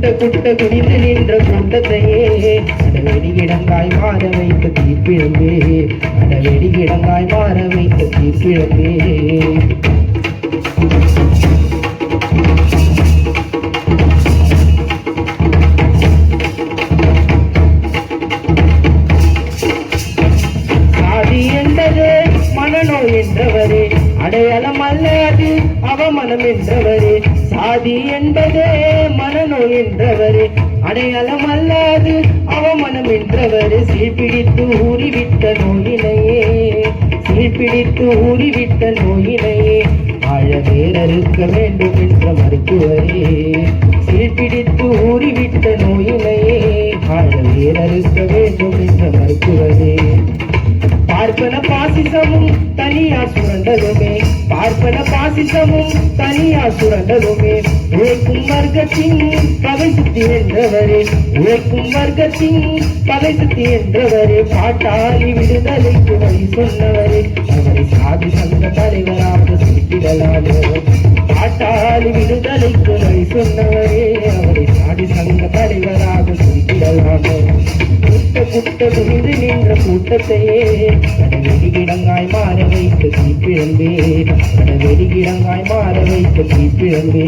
குட்ட குட்ட குடித்து நின்ற கூட்டத்தையே அடவெடிகிடங்காய் மாற வைத்த தீப்பிழம்பே. அடவெடிகிடங்காய் மாற வைத்த தீப்பிழம்பே. மனநோய் என்றவரே. அடையாளம் அல்ல அது அவமனம் என்றவரே. சாதி என்பதே மனநோய் என்றவரே. அடையாளம் அல்லாது அவமனம் என்றவரே. சீப்பிடித்து ஊறிவிட்ட நோயினையே சீப்பிடித்து ஊறிவிட்ட நோயினையே. ஆழவேரறுக்க வேண்டும் என்ற மருத்துவரே. சீப்பிடித்து ஊறிவிட்ட நோயினையே ஆழவேரறுக்க வேண்டும் என்ற மருத்துவரே. பார்ப்பன பாசிசமும் தனியார் சுரண்டதுமே. பாசிசமும் தனியா சுரண்டலுமே உழைக்கும் வர்க்கத்தின் பகை சுத்தி என்றவரே உழைக்கும் வர்க்கத்தின் பகை சுத்தி என்றவரே பாட்டாளி விடுதலைக்கு வழி சொன்னவரே. அவரை சாதி சங்க தலைவராக சுட்டிடலாமோ. பாட்டாளி விடுதலைக்கு வழி சொன்னவரே. அவரை சாதி சங்க தலைவராக சுட்டிடலாமோ. குட்ட குட்ட துணிந்து நின்ற கூட்டத்தையே. கடவெடிகிடங்காய் மாற வைத்த தீப்பிழம்பே கடவெடிகிடங்காய் மாற வைத்த தீப்பிழம்பே